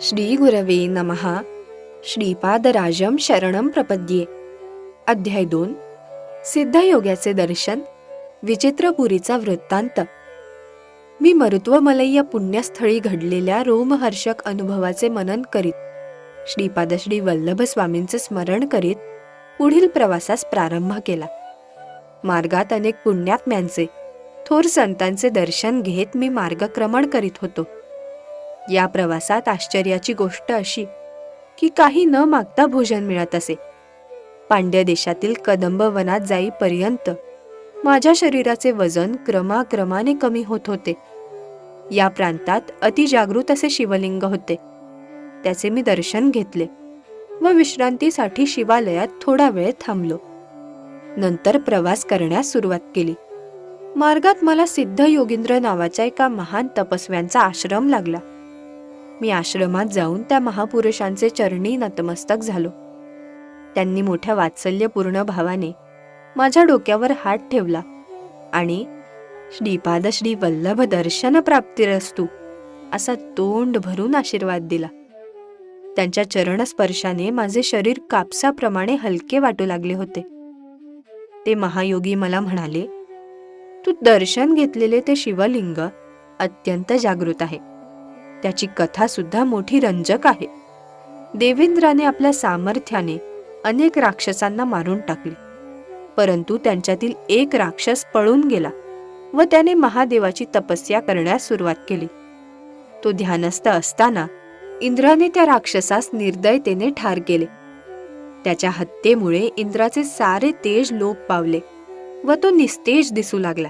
श्रीगुरवे नमहा श्रीपादराजम शरणम प्रपद्ये. अध्याय दोन. सिद्धयोग्याचे दर्शन. विचित्रपुरीचा वृत्तांत. मी मरुत्वमलय या पुण्यस्थळी घडलेल्या रोमहर्षक अनुभवाचे मनन करीत श्रीपादश्री वल्लभ स्वामींचे स्मरण करीत पुढील प्रवासास प्रारंभ केला. मार्गात अनेक पुण्यात्म्यांचे थोर संतांचे दर्शन घेत मी मार्गक्रमण करीत होतो. या प्रवासात आश्चर्याची गोष्ट अशी की काही न मागता भोजन मिळत असे. पांड्य देशातील कदंब वनात जाईपर्यंत माझ्या शरीराचे वजन क्रमाक्रमाने कमी होत होते. या प्रांतात अतिजागृत असे शिवलिंग होते. त्याचे मी दर्शन घेतले व विश्रांतीसाठी शिवालयात थोडा वेळ थांबलो. नंतर प्रवास करण्यास सुरुवात केली. मार्गात मला सिद्ध योगींद्र नावाच्या एका महान तपस्व्यांचा आश्रम लागला. मी आश्रमात जाऊन त्या महापुरुषांचे चरणी नतमस्तक झालो. त्यांनी मोठ्या वात्सल्यपूर्ण भावाने माझ्या डोक्यावर हात ठेवला आणि श्रीपाद श्री वल्लभ दर्शन प्राप्तिरस्तू असा तोंड भरून आशीर्वाद दिला. त्यांच्या चरणस्पर्शाने माझे शरीर कापसाप्रमाणे हलके वाटू लागले होते. ते महायोगी मला म्हणाले तू दर्शन घेतलेले ते शिवलिंग अत्यंत जागृत आहे. त्याची कथासुद्धा मोठी रंजक आहे. देवेंद्राने आपल्या सामर्थ्याने अनेक राक्षसांना मारून टाकले. परंतु त्यांच्यातील एक राक्षस पळून गेला व त्याने महादेवाची तपस्या करण्यास सुरुवात केली. तो ध्यानस्थ असताना इंद्राने त्या राक्षसास निर्दयतेने ठार केले. त्याच्या हत्येमुळे इंद्राचे सारे तेज लोप पावले व तो निस्तेज दिसू लागला.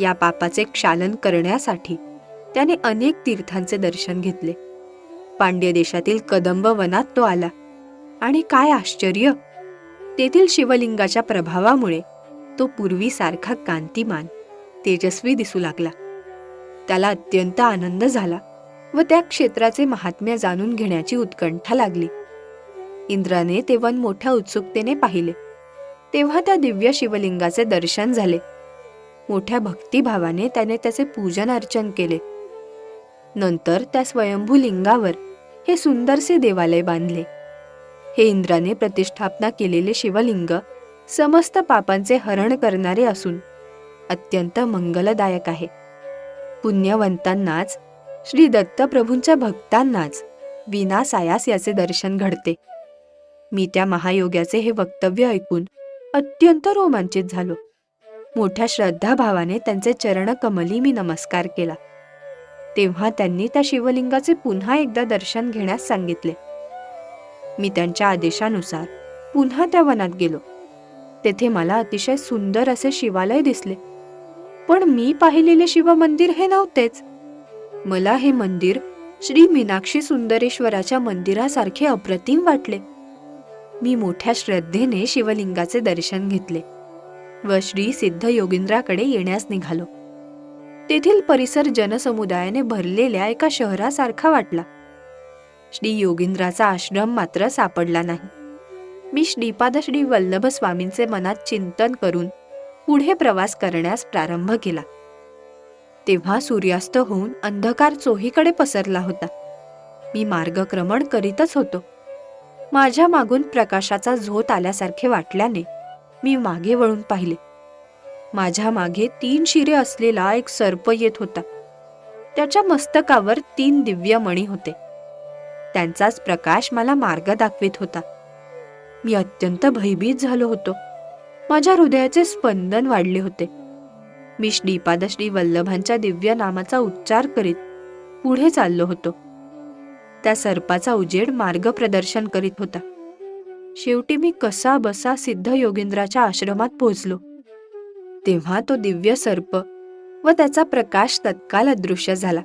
या पापाचे क्षालन करण्यासाठी त्याने अनेक तीर्थांचे दर्शन घेतले. पांड्य देशातील कदंब वनात तो आला. आणि काय आश्चर्य! तेथील शिवलिंगाच्या प्रभावामुळे तो पूर्वीसारखा कांतिमान तेजस्वी दिसू लागला. त्याला अत्यंत आनंद झाला व त्या क्षेत्राचे महात्म्य जाणून घेण्याची उत्कंठा लागली. इंद्राने ते वन मोठ्या उत्सुकतेने पाहिले. तेव्हा त्या दिव्य शिवलिंगाचे दर्शन झाले. मोठ्या भक्तिभावाने त्याने त्याचे पूजन अर्चन केले. नंतर त्या स्वयंभू लिंगावर हे सुंदरसे देवालय बांधले. हे इंद्राने प्रतिष्ठापना केलेले शिवलिंग समस्त पापांचे हरण करणारे असून अत्यंत मंगलदायक आहे. पुण्यवंतांनाच श्री दत्तप्रभूंच्या भक्तांनाच विनासायास याचे दर्शन घडते. मी त्या महायोग्याचे हे वक्तव्य ऐकून अत्यंत रोमांचित झालो. मोठ्या श्रद्धाभावाने त्यांचे चरणकमली मी नमस्कार केला. तेव्हा त्यांनी त्या शिवलिंगाचे पुन्हा एकदा दर्शन घेण्यास सांगितले. मी त्यांच्या आदेशानुसार पुन्हा त्या वनात गेलो. तेथे मला अतिशय सुंदर असे शिवालय दिसले. पण मी पाहिलेले शिव मंदिर हे नव्हतेच. मला हे मंदिर श्री मीनाक्षी सुंदरेश्वराच्या मंदिरासारखे अप्रतिम वाटले. मी मोठ्या श्रद्धेने शिवलिंगाचे दर्शन घेतले व श्री सिद्ध योगींद्राकडे येण्यास निघालो. तेथील परिसर जनसमुदायाने भरलेल्या एका शहरासारखा वाटला. श्री योगींद्राचा आश्रम मात्र सापडला नाही. मी श्रीपाद श्री वल्लभ स्वामींचे मनात चिंतन करून पुढे प्रवास करण्यास प्रारंभ केला. तेव्हा सूर्यास्त होऊन अंधकार चोहीकडे पसरला होता. मी मार्गक्रमण करीतच होतो. माझ्या मागून प्रकाशाचा झोत आल्यासारखे वाटल्याने मी मागे वळून पाहिले. माझ्या मागे तीन शिरे असलेला एक सर्प येत होता. त्याच्या मस्तकावर तीन दिव्य मणी होते. त्यांचाच प्रकाश मला मार्ग दाखवित होता. मी अत्यंत भयभीत झालो होतो. माझ्या हृदयाचे स्पंदन वाढले होते. मी श्रीपाद श्री वल्लभांच्या दिव्य नामाचा उच्चार करीत पुढे चाललो होतो. त्या सर्पाचा उजेड मार्गप्रदर्शन करीत होता. शेवटी मी कसा बसा सिद्ध योगेंद्राच्या आश्रमात पोहोचलो. तेव्हा तो दिव्य सर्प व त्याचा प्रकाश तत्काल अदृश्य झाला.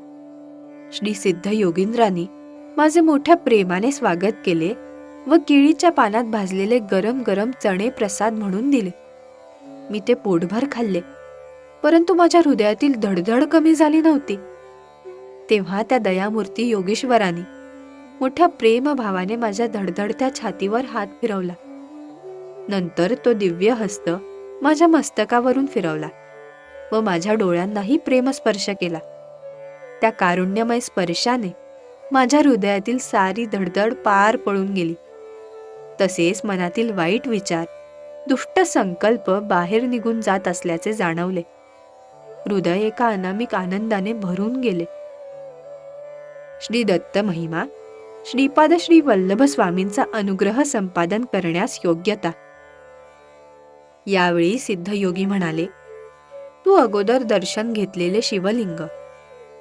श्री सिद्ध योगिंद्रांनी माझे मोठ्या प्रेमाने स्वागत केले व केळीच्या पानात भाजलेले गरम गरम चणे प्रसाद म्हणून दिले. मी ते पोटभर खाल्ले परंतु माझ्या हृदयातील धडधड कमी झाली नव्हती. तेव्हा त्या दयामूर्ती योगेश्वरांनी मोठ्या प्रेमभावाने माझ्या धडधडत्या छातीवर हात फिरवला. नंतर तो दिव्य हस्त माझ्या मस्तकावरून फिरवला व माझ्या डोळ्यांनाही प्रेमस्पर्श केला. त्या कारुण्यमय स्पर्शाने माझ्या हृदयातील सारी धडधड पार पळून गेली. तसेच मनातील वाईट विचार दुष्ट संकल्प बाहेर निघून जात असल्याचे जाणवले. हृदय एका अनामिक आनंदाने भरून गेले. श्री दत्त महिमा श्रीपाद श्री वल्लभ स्वामींचा अनुग्रह संपादन करण्यास योग्यता यावेळी सिद्धयोगी म्हणाले तू अगोदर दर्शन घेतलेले शिवलिंग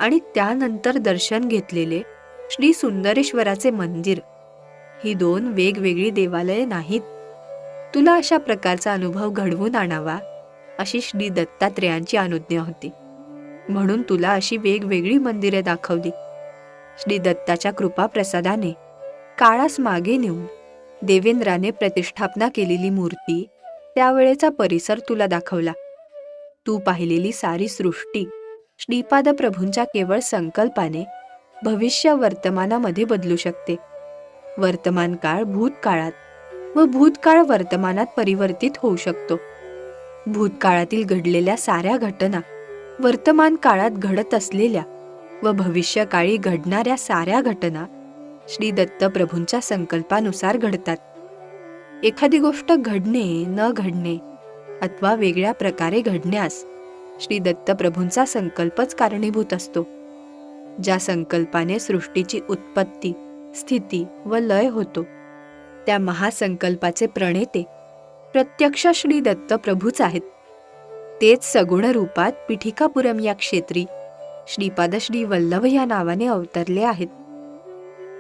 आणि त्यानंतर दर्शन घेतलेले श्री सुंदरेश्वराचे मंदिर. ही दोन वेगवेगळी देवालये नाहीत. तुला अशा प्रकारचा अनुभव घडवून आणावा अशी श्री दत्तात्रेयांची अनुज्ञा होती. म्हणून तुला अशी वेगवेगळी मंदिरे दाखवली. श्री दत्ताच्या कृपा प्रसादाने काळास मागे नेऊन देवेंद्राने प्रतिष्ठापना केलेली मूर्ती त्यावेळेचा परिसर तुला दाखवला. तू पाहिलेली सारी सृष्टी श्रीपाद प्रभूंच्या केवळ संकल्पाने भविष्य वर्तमानामध्ये बदलू शकते. वर्तमान काळ भूतकाळात व भूतकाळ वर्तमानात परिवर्तित होऊ शकतो. भूतकाळातील घडलेल्या साऱ्या घटना वर्तमान काळात घडत असलेल्या व भविष्यकाळी घडणाऱ्या साऱ्या घटना श्री दत्तप्रभूंच्या संकल्पानुसार घडतात. एखादी गोष्ट घडणे न घडणे अथवा वेगळ्या प्रकारे घडण्यास श्री दत्तप्रभूंचा संकल्पच कारणीभूत असतो. ज्या संकल्पाने सृष्टीची उत्पत्ती स्थिती व लय होतो त्या महासंकल्पाचे प्रणेते प्रत्यक्ष श्री दत्तप्रभूच आहेत. तेच सगुण रूपात पिठिकापुरम या क्षेत्री श्रीपाद श्री वल्लभ या नावाने अवतरले आहेत.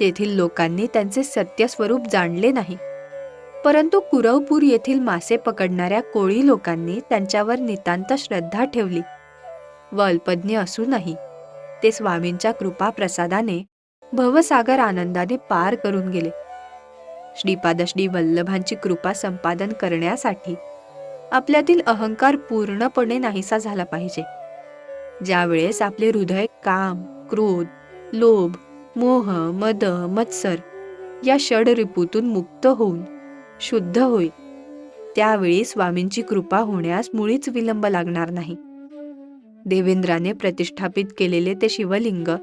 तेथील लोकांनी त्यांचे सत्य स्वरूप जाणले नाही. परंतु कुरवपूर येथील मासे पकडणाऱ्या कोळी लोकांनी त्यांच्यावर नितांत श्रद्धा ठेवली. व अल्पज्ञ असूनही ते स्वामींच्या कृपा प्रसादाने भवसागर आनंदाने पार करून गेले. श्रीपादश्री वल्लभांची कृपा संपादन करण्यासाठी आपल्यातील अहंकार पूर्णपणे नाहीसा झाला पाहिजे. ज्यावेळेस आपले हृदय काम क्रोध लोभ मोह मद मत्सर या षड रिपूतून मुक्त होऊन शुद्ध होईल. त्यावेळी स्वामींची कृपा होण्यास मुळीच विलंब लागणार नाही. देवेंद्राने प्रतिष्ठापित केलेले ते शिवलिंग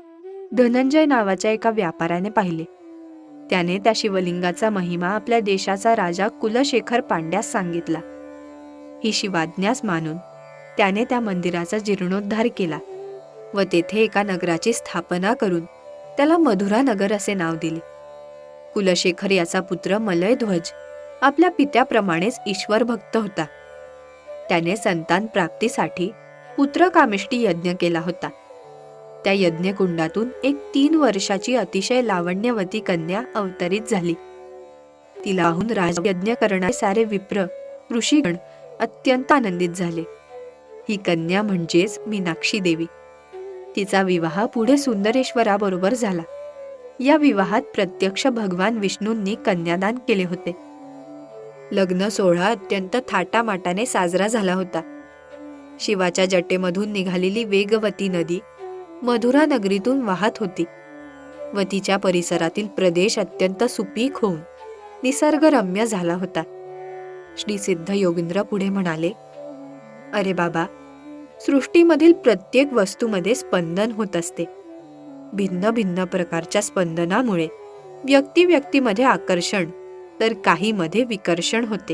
धनंजय नावाच्या एका व्यापाऱ्याने पाहिले. त्याने त्या शिवलिंगाचा महिमा आपल्या देशाचा राजा कुलशेखर पांड्यास सांगितला. ही शिवाज्ञास मानून त्याने त्या मंदिराचा जीर्णोद्धार केला व तेथे एका नगराची स्थापना करून त्याला मधुरा नगर असे नाव दिले. कुलशेखर याचा पुत्र मलयध्वज आपल्या पित्याप्रमाणेच ईश्वर भक्त होता. त्याने संतान प्राप्तीसाठी पुत्रकामिष्टी यज्ञ केला होता. त्या यज्ञकुंडातून एक तीन वर्षाची अतिशय लावण्यवती कन्या अवतरित झाली. तिलाहून राजयज्ञ करणारे सारे विप्र ऋषीगण अत्यंत आनंदित झाले. ही कन्या म्हणजेच मीनाक्षी देवी. तिचा विवाह पुढे सुंदरेश्वराबरोबर झाला. या विवाहात प्रत्यक्ष भगवान विष्णूंनी कन्यादान केले होते. लग्न सोहळा अत्यंत थाटामाटाने साजरा झाला होता. शिवाच्या जटेमधून निघालेली वेगवती नदी मधुरा नगरीतून वाहत होती. व तिच्या परिसरातील प्रदेश अत्यंत सुपीक होऊन निसर्गरम्य झाला होता. श्री सिद्ध योगिंद्र पुढे म्हणाले अरे बाबा सृष्टीमधील प्रत्येक वस्तूमध्ये स्पंदन होत असते. भिन्न भिन्न प्रकारच्या स्पंदनामुळे व्यक्ती व्यक्तीमध्ये आकर्षण तर काहीमध्ये विकर्षण होते.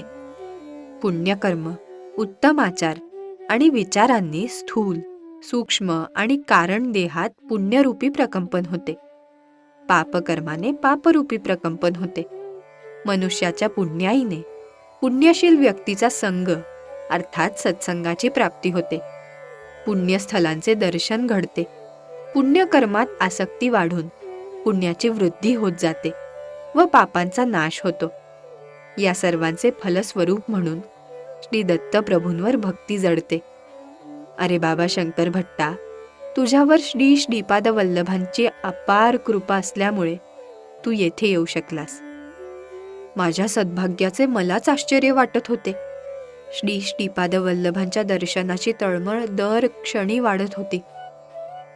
पुण्यकर्म उत्तम आचार आणि विचारांनी स्थूल सूक्ष्म आणि कारण देहात पुण्यरूपी प्रकंपन होते. पापकर्माने पापरूपी प्रकंपन होते. मनुष्याच्या पुण्याईने पुण्यशील व्यक्तीचा संग अर्थात सत्संगाची प्राप्ती होते. पुण्यस्थलांचे दर्शन घडते. पुण्यकर्मात आसक्ती वाढून पुण्याची वृद्धी होत जाते. व पापांचा नाश होतो. या सर्वांचे फलस्वरूप म्हणून श्री दत्त प्रभूंवर भक्ती जडते. अरे बाबा शंकर भट्टा तुझ्यावर श्री श्रीपाद वल्लभांची अपार कृपा असल्यामुळे तू येथे येऊ शकलास. माझ्या सद्भाग्याचे मलाच आश्चर्य वाटत होते. श्री श्रीपाद वल्लभांच्या दर्शनाची तळमळ दर क्षणी वाढत होती.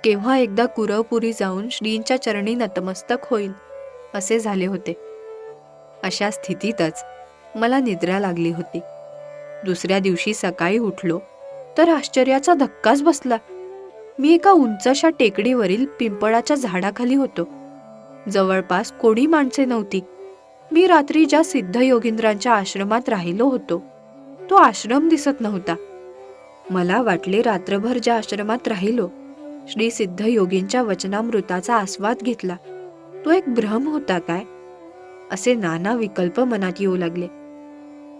केव्हा एकदा कुरवपुरी जाऊन श्रींच्या चरणी नतमस्तक होईल असे झाले होते. अशा स्थितीतच मला निद्रा लागली होती. दुसऱ्या दिवशी सकाळी उठलो तर आश्चर्याचा धक्काच बसला. मी एका उंचशा टेकडीवरील पिंपळाच्या झाडाखाली होतो. जवळपास कोणी माणसे नव्हती. मी रात्री ज्या सिद्ध योगिंद्रांच्या आश्रमात राहिलो होतो तो आश्रम दिसत नव्हता. मला वाटले रात्रभर ज्या आश्रमात राहिलो श्री सिद्ध योगींच्या वचनामृताचा आस्वाद घेतला. तो एक भ्रम होता काय? असे नाना विकल्प मनात येऊ लागले.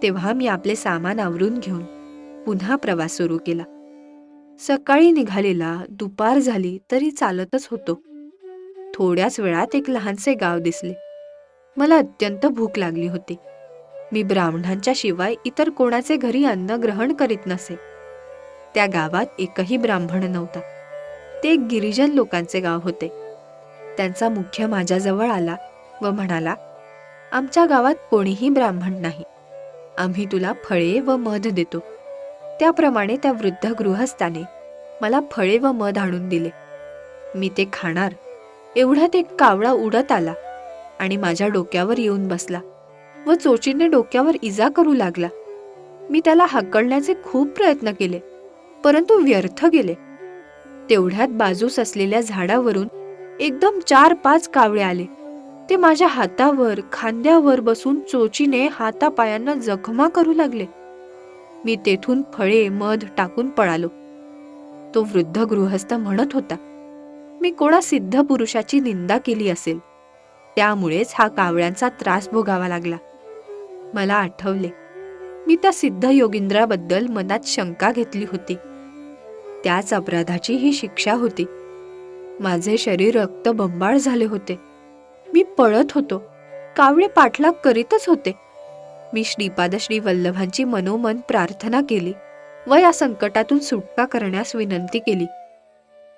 तेव्हा मी आपले सामान आवरून घेऊन पुन्हा प्रवास सुरू केला. सकाळी निघालेला दुपार झाली तरी चालतच होतो. थोड्याच वेळात एक लहानसे गाव दिसले. मला अत्यंत भूक लागली होती. मी ब्राह्मणांच्या शिवाय इतर कोणाचे घरी अन्न ग्रहण करीत नसे. त्या गावात एकही ब्राह्मण नव्हता. ते एक गिरिजन लोकांचे गाव होते. त्यांचा मुख्य माझ्याजवळ आला व म्हणाला आमच्या गावात कोणीही ब्राह्मण नाही. आम्ही तुला फळे व मध देतो. त्याप्रमाणे त्या वृद्ध गृहस्थाने मला फळे व मध आणून दिले. मी ते खाणार. एवढ्यात एक कावळा उडत आला आणि माझ्या डोक्यावर येऊन बसला व चोचीने डोक्यावर इजा करू लागला. मी त्याला हाकलण्याचे खूप प्रयत्न केले परंतु व्यर्थ गेले. तेवढ्यात बाजूस असलेल्या झाडावरून एकदम चार पाच कावळे आले. ते माझ्या हातावर खांद्यावर बसून चोचीने हातापायांना जखमा करू लागले. मी तेथून फळे मध टाकून पळालो. तो वृद्ध गृहस्थ म्हणत होता मी कोणा सिद्ध पुरुषाची निंदा केली असेल? त्यामुळेच हा कावळ्यांचा त्रास भोगावा लागला. मला आठवले. मी त्या सिद्ध योगिंद्राबद्दल मनात शंका घेतली होती. त्याच अपराधाची ही शिक्षा होती. माझे शरीर रक्तबंबाळ झाले होते. मी पळत होतो. कावळे पाठलाग करीतच होते. मी श्रीपाद श्री वल्लभांची मनोमन प्रार्थना केली. व या संकटातून सुटका करण्यास विनंती केली.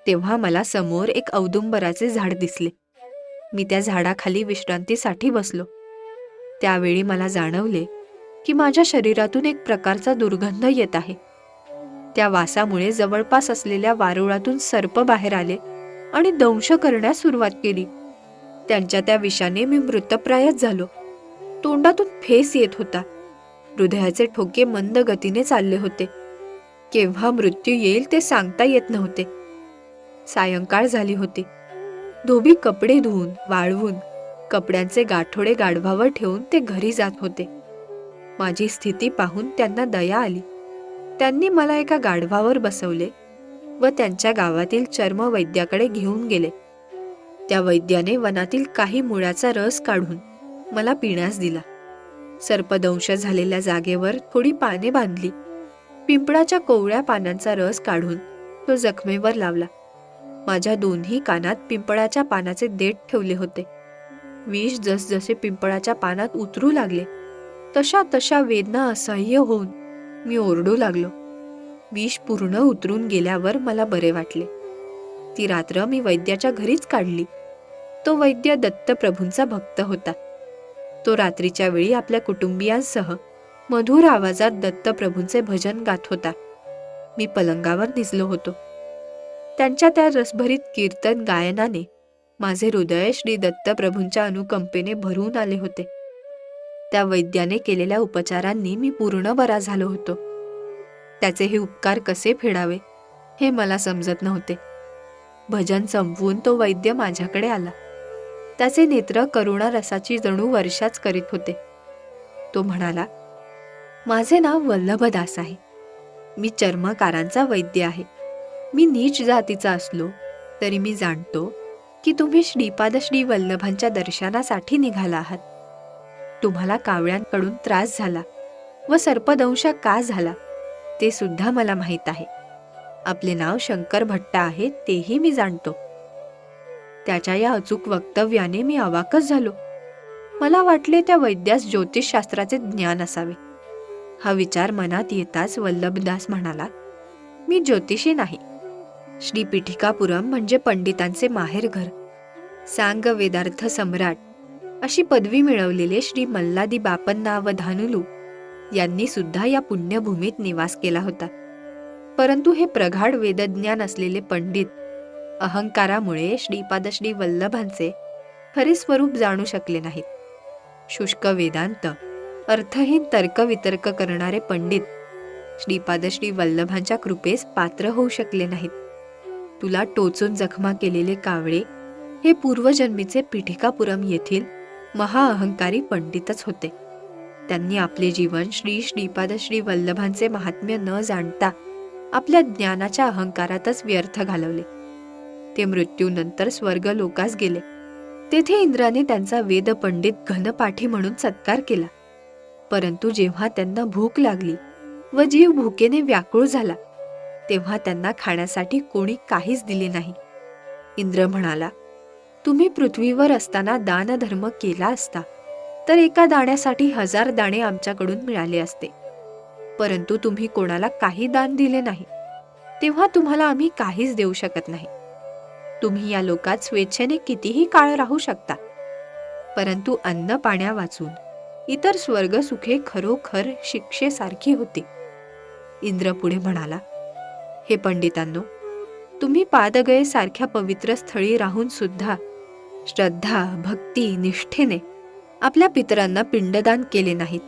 तेव्हा मला समोर एक औदुंबराचे झाड दिसले. मी त्या झाडाखाली विश्रांतीसाठी बसलो. त्यावेळी मला जाणवले की माझ्या शरीरातून एक प्रकारचा दुर्गंध येत आहे. त्या वासामुळे जवळपास असलेल्या वारुळातून सर्प बाहेर आले आणि दंश करण्यास सुरुवात केली. त्यांच्या त्या विषाने मी मृतप्रायच झालो. तोंडातून फेस येत होता. हृदयाचे ठोके मंद गतीने चालले होते. केव्हा मृत्यू येईल ते सांगता येत नव्हते. सायंकाळ झाली होती. धोबी कपडे धुवून वाळवून कपड्यांचे गाठोडे गाढवावर ठेवून ते घरी जात होते. माझी स्थिती पाहून त्यांना दया आली. त्यांनी मला एका गाढवावर बसवले. व त्यांच्या गावातील चर्म वैद्याकडे घेऊन गेले. त्या वैद्याने वनातील काही मुळाचा रस काढून मला पिण्यास दिला. सर्पदंश झालेल्या जागेवर थोडी पाने बांधली. पिंपळाच्या कोवळ्या पानांचा रस काढून तो जखमेवर लावला. माझ्या दोन्ही कानात पिंपळाच्या पानाचे देठ ठेवले होते. विष जसजसे पिंपळाच्या पानात उतरू लागले तशा तशा वेदना असह्य होऊन मी ओरडू लागलो. विष पूर्ण उतरून गेल्यावर मला बरे वाटले. ती रात्र मी वैद्याच्या घरीच काढली. तो वैद्य दत्तप्रभूंचा भक्त होता. तो रात्रीच्या वेळी आपल्या कुटुंबियांसह मधुर आवाजात दत्तप्रभूंचे भजन गात होता. मी पलंगावर निजलो होतो. त्यांच्या त्या रसभरीत कीर्तन गायनाने माझे हृदय श्री दत्तप्रभूंच्या अनुकंपेने भरून आले होते. त्या वैद्याने केलेल्या उपचारांनी मी पूर्ण बरा झालो होतो. त्याचे हे उपकार कसे फेडावे हे मला समजत नव्हते. भजन संपवून तो वैद्य माझ्याकडे आला. त्याचे नेत्र करुणा रसाची जणू वर्षाच करीत होते. तो म्हणाला माझे नाव वल्लभदास आहे. मी चर्मकारांचा वैद्य आहे. मी नीच जातीचा असलो तरी मी जाणतो की तुम्ही श्रीपाद श्री वल्लभांच्या दर्शनासाठी निघाला आहात. तुम्हाला कावळ्यांकडून त्रास झाला व सर्पदंश का झाला? ते सुद्धा मला माहीत आहे. आपले नाव शंकर भट्ट आहे तेही मी जाणतो. त्याच्या या अचूक वक्तव्याने मी अवाकच झालो. मला वाटले त्या वैद्यास ज्योतिषशास्त्राचे ज्ञान असावे. हा विचार मनात येताच वल्लभदास म्हणाला मी ज्योतिषी नाही. श्री पिठिकापुरम म्हणजे पंडितांचे माहेरघर सांग वेदार्थ सम्राट अशी पदवी मिळवलेले श्री मल्लादी बापन्ना व धानुलू यांनी सुद्धा या पुण्यभूमीत निवास केला होता. परंतु हे प्रगाढ वेदज्ञान असलेले पंडित अहंकारामुळे श्रीपादश्री वल्लभांचे खरे स्वरूप जाणू शकले नाहीत. शुष्क वेदांत अर्थहीन तर्कवितर्क करणारे पंडित श्रीपादश्री वल्लभांच्या कृपेस पात्र होऊ शकले नाहीत. तुला टोचून जखमा केलेले कावळे हे पूर्वजन्मीचे पिठिकापुरम येथील महाअहंकारी पंडितच होते. त्यांनी आपले जीवन श्री श्रीपाद श्री वल्लभांचे महात्म्य न जाणता आपल्या ज्ञानाच्या अहंकारातच व्यर्थ घालवले. ते मृत्यूनंतर स्वर्ग लोकास गेले. तेथे इंद्राने त्यांचा वेद पंडित घनपाठी म्हणून सत्कार केला. परंतु जेव्हा त्यांना भूक लागली व जीव भूकेने व्याकुळ झाला तेव्हा त्यांना खाण्यासाठी कोणी काहीच दिले नाही. इंद्र म्हणाला तुम्ही पृथ्वीवर असताना दानधर्म केला असता. तर एका दाण्यासाठी हजार दाणे आमच्याकडून मिळाले असते. परंतु तुम्ही कोणाला काही दान दिले नाही तेव्हा तुम्हाला आम्ही काहीच देऊ शकत नाही. तुम्ही या लोकात स्वेच्छेने कितीही काळ राहू शकता. परंतु अन्न पाण्या वाचून इतर स्वर्ग सुखे खरोखर शिक्षेसारखी होती. इंद्र पुढे म्हणाला हे पंडितांनो तुम्ही पादगये सारख्या पवित्र स्थळी राहून सुद्धा श्रद्धा भक्ती निष्ठेने आपल्या पितरांना पिंडदान केले नाहीत.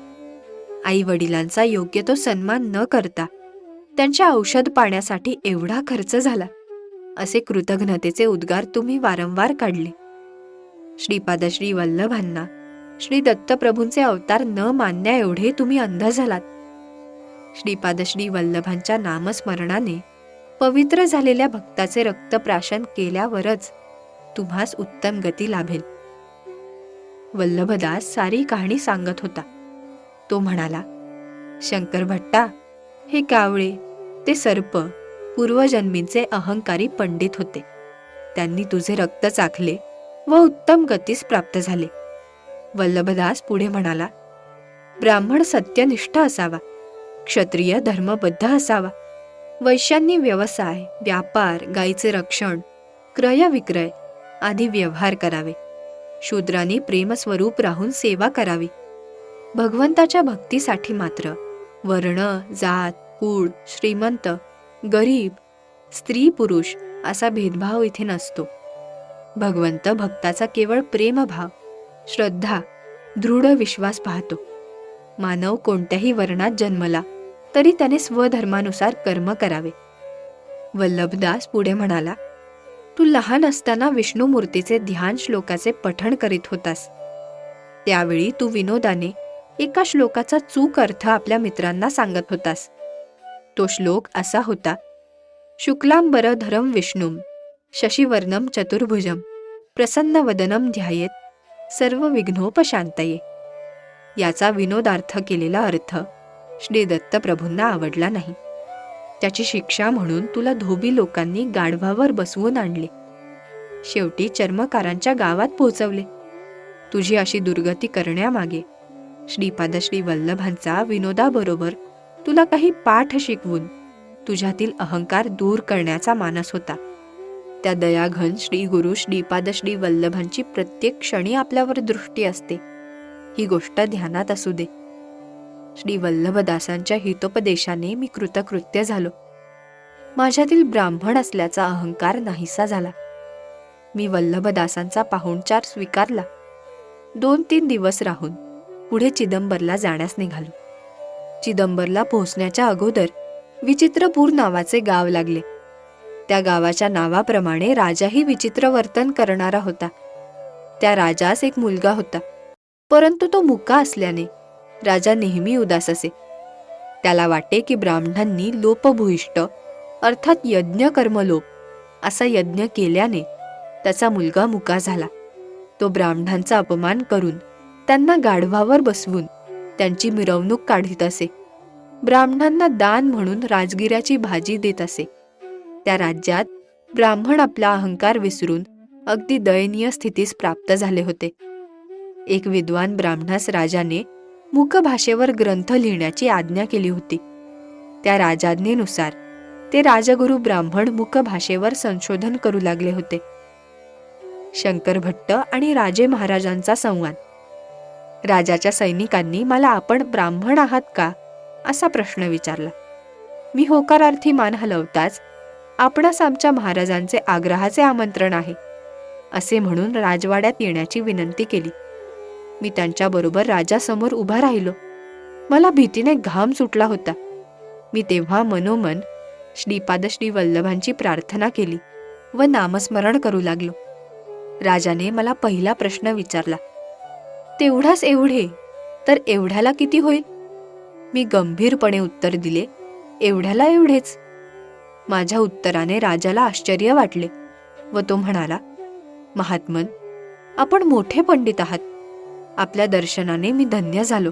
आई वडिलांचा योग्य तो सन्मान न करता त्यांच्या औषध पाण्यासाठी एवढा खर्च झाला. असे कृतज्ञतेचे उद्गार तुम्ही वारंवार काढले. श्रीपादश्री वल्लभांना श्री दत्तप्रभूंचे अवतार न मानण्या एवढे तुम्ही अंध झालात. श्रीपादश्री वल्लभांच्या नामस्मरणाने पवित्र झालेल्या भक्ताचे रक्तप्राशन केल्यावरच तुम्हास उत्तम गती लाभेल. वल्लभदास सारी कहाणी सांगत होता. तो म्हणाला शंकर भट्टा हे कावळे ते सर्प पूर्वजन्मींचे अहंकारी पंडित होते. त्यांनी तुझे रक्त चाखले व उत्तम गतीस प्राप्त झाले. वल्लभदास पुढे म्हणाला ब्राह्मण सत्यनिष्ठ असावा क्षत्रिय धर्मबद्ध असावा. वैश्यांनी व्यवसाय व्यापार गायीचे रक्षण क्रय विक्रय आदी व्यवहार करावे. शूद्रांनी प्रेमस्वरूप राहून सेवा करावी. भगवंताच्या भक्तीसाठी मात्र वर्ण जात कुळ श्रीमंत गरीब स्त्री पुरुष असा भेदभाव इथे नसतो. भगवंत भक्ताचा केवळ प्रेमभाव श्रद्धा दृढ विश्वास पाहतो. मानव कोणत्याही वर्णात जन्मला तरी त्याने स्वधर्मानुसार कर्म करावे. वल्लभदास पुढे म्हणाला तू लहान असताना विष्णुमूर्तीचे ध्यान श्लोकाचे पठण करीत होतास. त्यावेळी तू विनोदाने एका श्लोकाचा चूक अर्थ आपल्या मित्रांना सांगत होतास. तो श्लोक असा होता शुक्लांबर धरम विष्णुम शशिवर्णम चतुर्भुजम प्रसन्नवदनम ध्यायेत सर्व विघ्नोपशांतये याचा विनोदार्थ केलेला अर्थ श्री दत्तप्रभूंना आवडला नाही. त्याची शिक्षा म्हणून तुला धोबी लोकांनी गाढवावर बसवून आणले. शेवटी चर्मकारांच्या गावात पोहोचवले. तुझी अशी दुर्गती करण्यामागे श्रीपाद श्री वल्लभांचा विनोदाबरोबर तुला काही पाठ शिकवून तुझ्यातील अहंकार दूर करण्याचा मानस होता. त्या दयाघन श्री गुरु श्रीपाद श्री वल्लभांची प्रत्येक क्षणी आपल्यावर दृष्टी असते. ही गोष्ट ध्यानात असू दे. श्री वल्लभदासांच्या हितोपदेशाने मी कृतकृत्य झालो. माझ्यातील ब्राह्मण असल्याचा अहंकार नाहीसा झाला. मी वल्लभदासांचा पाहुणचार स्वीकारला. दोन तीन दिवस राहून पुढे चिदंबरला जाण्यास निघालो. चिदंबरला पोहोचण्याच्या अगोदर विचित्रपूर नावाचे गाव लागले. त्या गावाच्या नावाप्रमाणे राजाही विचित्र वर्तन करणारा होता. त्या राजास एक मुलगा होता. परंतु तो मुका असल्याने राजा नेहमी उदास असे. त्याला वाटे की ब्राह्मणांनी लोपभूइष्ट अर्थात यज्ञ कर्मलोप असा यज्ञ केल्याने त्याचा मुलगा मुका झाला. तो ब्राह्मणांचा अपमान करून त्यांना गाढवावर बसवून त्यांची मिरवणूक काढीत असे. ब्राह्मणांना दान म्हणून राजगिऱ्याची भाजी देत असे. त्या राज्यात ब्राह्मण आपला अहंकार विसरून अगदी दयनीय स्थितीस प्राप्त झाले होते. एक विद्वान ब्राह्मणास राजाने मुखभाषेवर ग्रंथ लिहिण्याची आज्ञा केली होती. त्या राजाज्ञेनुसार ते राजगुरू ब्राह्मण मुखभाषेवर संशोधन करू लागले होते. शंकर भट्ट आणि राजे महाराजांचा संवाद. राजाच्या सैनिकांनी मला आपण ब्राह्मण आहात का? असा प्रश्न विचारला. मी होकारार्थी मान हलवताच आपणास आमच्या महाराजांचे आग्रहाचे आमंत्रण आहे असे म्हणून राजवाड्यात येण्याची विनंती केली. मी त्यांच्याबरोबर राजासमोर उभा राहिलो. मला भीतीने घाम सुटला होता. मी तेव्हा मनोमन श्रीपाद श्री वल्लभांची प्रार्थना केली व नामस्मरण करू लागलो. राजाने मला पहिला प्रश्न विचारला तेवढाच एवढे तर एवढ्याला किती होईल? मी गंभीरपणे उत्तर दिले एवढ्याला एवढेच. माझ्या उत्तराने राजाला आश्चर्य वाटले व तो म्हणाला महात्मन आपण मोठे पंडित आहात. आपल्या दर्शनाने मी धन्य झालो.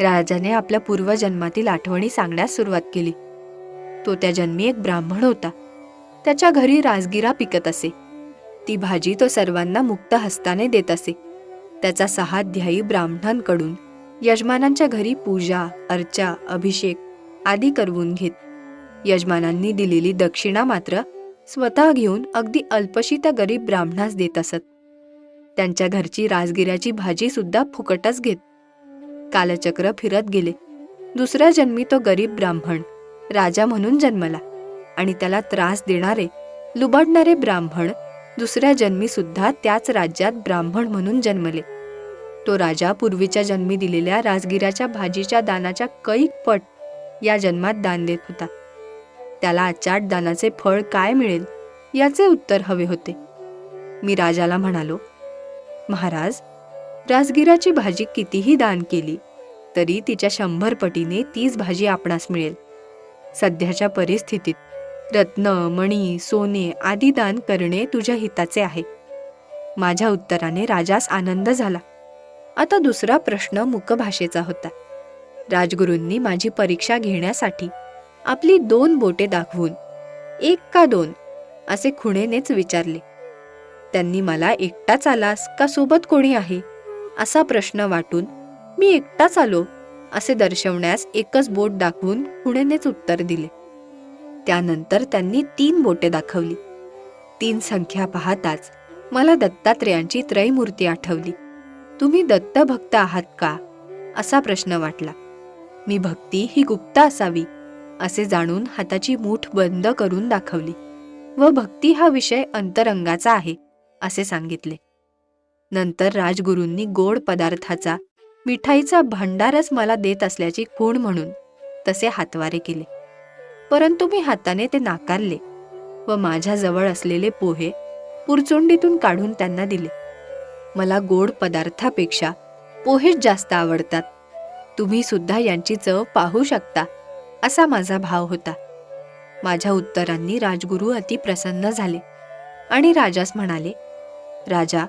राजाने आपल्या पूर्वजन्मातील आठवणी सांगण्यास सुरुवात केली. तो त्या जन्मी एक ब्राह्मण होता. त्याच्या घरी राजगिरा पिकत असे. ती भाजी तो सर्वांना मुक्त हस्ताने देत असे. त्याचा सहाध्यायी ब्राह्मणांकडून यजमानांच्या घरी पूजा अर्चा अभिषेक आदी करवून घेत. यजमानांनी दिलेली दक्षिणा मात्र स्वतः घेऊन अगदी अल्पशी त्या गरीब ब्राह्मणास देत असत. त्यांच्या घरची राजगिऱ्याची भाजी सुद्धा फुकटच घेत. कालचक्र फिरत गेले. दुसऱ्या जन्मी तो गरीब ब्राह्मण राजा म्हणून जन्मला आणि त्याला त्रास देणारे लुबाडणारे ब्राह्मण दुसऱ्या जन्मी सुद्धा त्याच राज्यात ब्राह्मण म्हणून जन्मले. तो राजा पूर्वीच्या जन्मी दिलेल्या राजगिराच्या भाजीच्या दानाच्या कैक पट या जन्मात दान देत होता. त्याला आचाट दानाचे फळ काय मिळेल याचे उत्तर हवे होते. मी राजाला म्हणालो महाराज राजगिराची भाजी कितीही दान केली तरी तिच्या शंभर पटीने तीच भाजी आपणास मिळेल. सध्याच्या परिस्थितीत रत्न मणी सोने आदी दान करणे तुझ्या हिताचे आहे. माझ्या उत्तराने राजास आनंद झाला. आता दुसरा प्रश्न मुकभाषेचा होता. राजगुरूंनी माझी परीक्षा घेण्यासाठी आपली दोन बोटे दाखवून एक का दोन? असे खुणेनेच विचारले. त्यांनी मला एकटाच आलास का सोबत कोणी आहे? असा प्रश्न वाटून मी एकटाच आलो असे दर्शवण्यास एकच बोट दाखवून खुणेनेच उत्तर दिले. त्यानंतर त्यांनी तीन बोटे दाखवली. तीन संख्या पाहताच मला दत्तात्रेयांची त्रयमूर्ती आठवली. तुम्ही दत्त भक्त आहात का? असा प्रश्न वाटला. मी भक्ती ही गुप्त असावी असे जाणून हाताची मूठ बंद करून दाखवली. व भक्ती हा विषय अंतरंगाचा आहे. असे सांगितले. नंतर राजगुरूंनी गोड पदार्थाचा मिठाईचा भांडारच मला देत असल्याची खूण म्हणून तसे हातवारे केले. परंतु मी हाताने ते नाकारले व माझ्याजवळ असलेले पोहे पुरचुंडीतून काढून त्यांना दिले. मला गोड पदार्थापेक्षा पोहेच जास्त आवडतात. तुम्ही सुद्धा यांची चव पाहू शकता असा माझा भाव होता. माझ्या उत्तरांनी राजगुरू अति प्रसन्न झाले आणि राजास म्हणाले राजा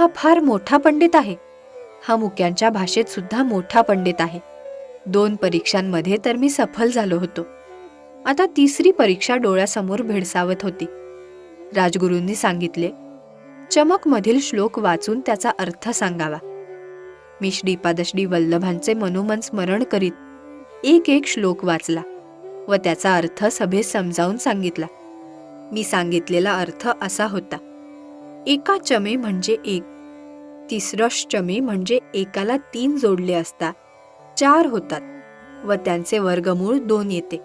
हा फार मोठा पंडित आहे. हा मुक्यांच्या भाषेत सुद्धा मोठा पंडित आहे. दोन परीक्षांमध्ये तर मी सफल झालो होतो. आता तिसरी परीक्षा डोळ्यासमोर भेडसावत होती. राजगुरूंनी सांगितले चमक मधील श्लोक वाचून त्याचा अर्थ सांगावा. मी श्रीपादश्री वल्लभांचे मनोमन स्मरण करीत एक एक श्लोक वाचला व त्याचा अर्थ सभेत समजावून सांगितला. मी सांगितलेला अर्थ असा होता. एका चमे म्हणजे एक. तिसरं चमे म्हणजे एकाला तीन जोडले असता. चार होतात व त्यांचे वर्गमूळ दोन येते.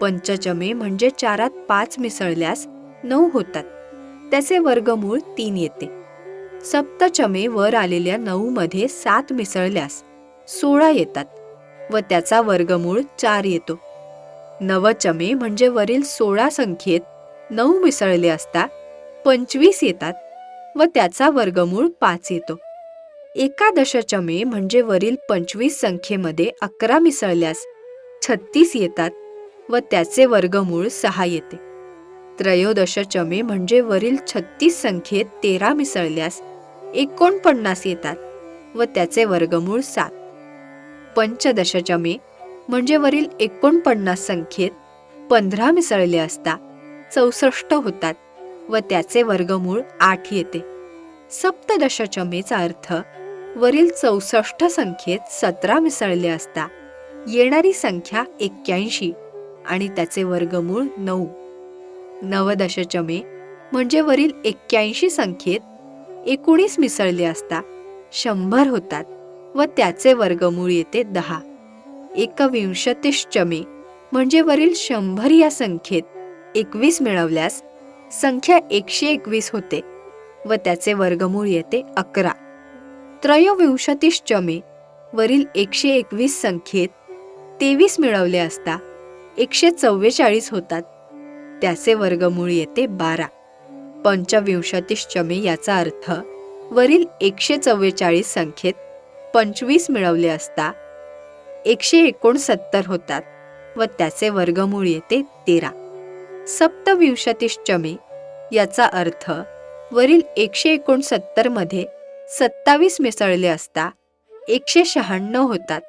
पंचचमे म्हणजे चारात पाच मिसळल्यास नऊ होतात. त्याचे वर्गमूळ तीन येते. सप्तचमे वर आलेल्या नऊमध्ये सात मिसळल्यास सोळा येतात व त्याचा वर्गमूळ चार येतो. नवचमे म्हणजे वरील सोळा संख्येत नऊ मिसळले असता पंचवीस येतात व त्याचा वर्गमूळ पाच येतो. एकादशचमे म्हणजे वरील पंचवीस संख्येमध्ये अकरा मिसळल्यास छत्तीस येतात व त्याचे वर्गमूळ सहा येते. त्रयोदशचमे म्हणजे वरील छत्तीस संख्येत तेरा मिसळल्यास एकोणपन्नास येतात व त्याचे वर्गमूळ सात. पंचदशचमे म्हणजे वरील एकोणपन्नास संख्येत पंधरा मिसळले असता चौसष्ट होतात व त्याचे वर्गमूळ आठ येते. सप्तदशचमेचा अर्थ वरील चौसष्ट संख्येत सतरा मिसळले असता येणारी संख्या एक्क्याऐंशी आणि त्याचे वर्गमूळ नऊ. नवदशचमे म्हणजे वरील एक्क्याऐंशी संख्येत एकोणीस मिसळले असता शंभर होतात व त्याचे वर्गमूळ येते दहा. एकविंशतिश्चमे म्हणजे वरील शंभर या संख्येत एकवीस मिळवल्यास संख्या एकशे एकवीस होते व त्याचे वर्गमूळ येते अकरा. त्रयोविंशतिश्चमे वरील एकशे एकवीस संख्येत तेवीस मिळवले असता एकशे चव्वेचाळीस होतात. त्याचे वर्गमूळ येते बारा. पंचविंशतिश्चमे याचा अर्थ वरील एकशे चव्वेचाळीस संख्येत पंचवीस मिळवले असता एकशे एकोणसत्तर होतात व त्याचे वर्गमूळ येते तेरा. सप्तविंशतिश्चमे याचा अर्थ वरील एकशे एकोणसत्तरमध्ये सत्तावीस मिसळले असता एकशे शहाण्णव होतात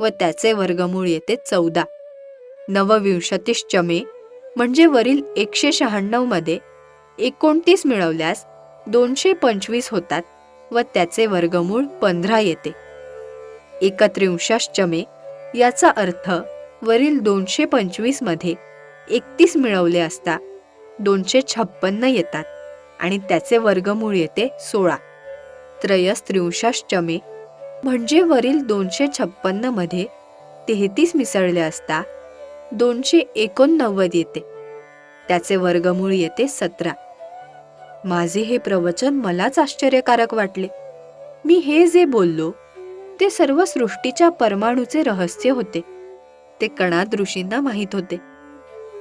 व त्याचे वर्गमूळ येते चौदा. नवविंशतिश्चमे म्हणजे वरील एकशे शहाण्णवमध्ये एकोणतीस मिळवल्यास दोनशे पंचवीस होतात व त्याचे वर्गमूळ पंधरा येते. एकत्रिंशाश्चमे याचा अर्थ वरील दोनशे पंचवीसमध्ये एकतीस मिळवले असता दोनशे छप्पन्न येतात आणि त्याचे वर्गमूळ येते सोळा. त्रयस्त्रिंशश्चमे म्हणजे वरील दोनशे छप्पन्नमध्ये तेहतीस मिसळले असता दोनशे एकोणनव्वद येते. त्याचे वर्गमूळ येते सतरा. माझे हे प्रवचन मलाच आश्चर्यकारक वाटले. मी हे जे बोललो ते सर्व सृष्टीच्या परमाणूचे रहस्य होते. ते कणाद ऋषींना माहीत होते.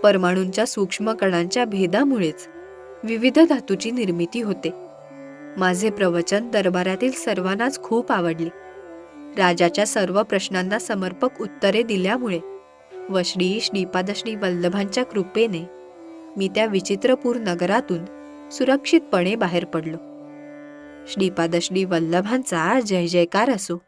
परमाणूंच्या सूक्ष्म कणांच्या भेदामुळेच विविध धातूची निर्मिती होते. माझे प्रवचन दरबारातील सर्वांनाच खूप आवडले. राजाच्या सर्व प्रश्नांना समर्पक उत्तरे दिल्यामुळे व श्री श्रीपादश्री वल्लभांच्या कृपेने मी त्या विचित्रपूर नगरातून सुरक्षितपणे बाहेर पडलो. श्रीपादश्री वल्लभांचा जय जयकार असो.